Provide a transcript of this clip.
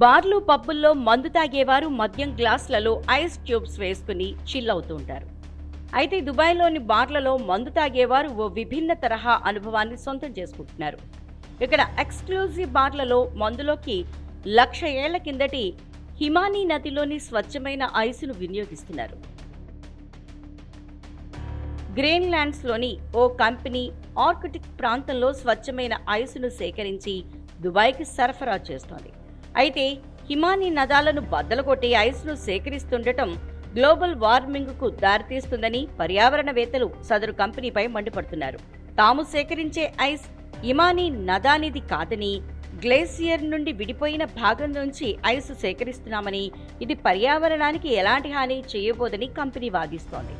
బార్లు పబ్బుల్లో మందు తాగేవారు మద్యం గ్లాసులలో ఐస్ ట్యూబ్స్ వేసుకుని చిల్ అవుతూ ఉంటారు. అయితే దుబాయ్లోని బార్లలో మందు తాగేవారు ఓ విభిన్న తరహా అనుభవాన్ని సొంతం చేసుకుంటున్నారు. ఇక్కడ ఎక్స్క్లూజివ్ బార్లలో మందులోకి లక్ష ఏళ్ళ కిందటి హిమానీ నదిలోని స్వచ్ఛమైన ఐసును వినియోగిస్తున్నారు. గ్రీన్లాండ్స్లోని ఓ కంపెనీ ఆర్కిటిక్ ప్రాంతంలో స్వచ్ఛమైన ఐసును సేకరించి దుబాయ్కి సరఫరా చేస్తోంది. అయితే హిమానీ నదాలను బద్దలగొట్టి ఐస్ను సేకరిస్తుండటం గ్లోబల్ వార్మింగ్కు దారితీస్తుందని పర్యావరణవేత్తలు సదరు కంపెనీపై మండిపడుతున్నారు. తాము సేకరించే ఐస్ ఇమానీ నదానిది కాదని గ్లేసియర్ నుండి విడిపోయిన భాగం నుంచి ఐస్ సేకరిస్తున్నామని ఇది పర్యావరణానికి ఎలాంటి హాని చేయబోదని కంపెనీ వాదిస్తోంది.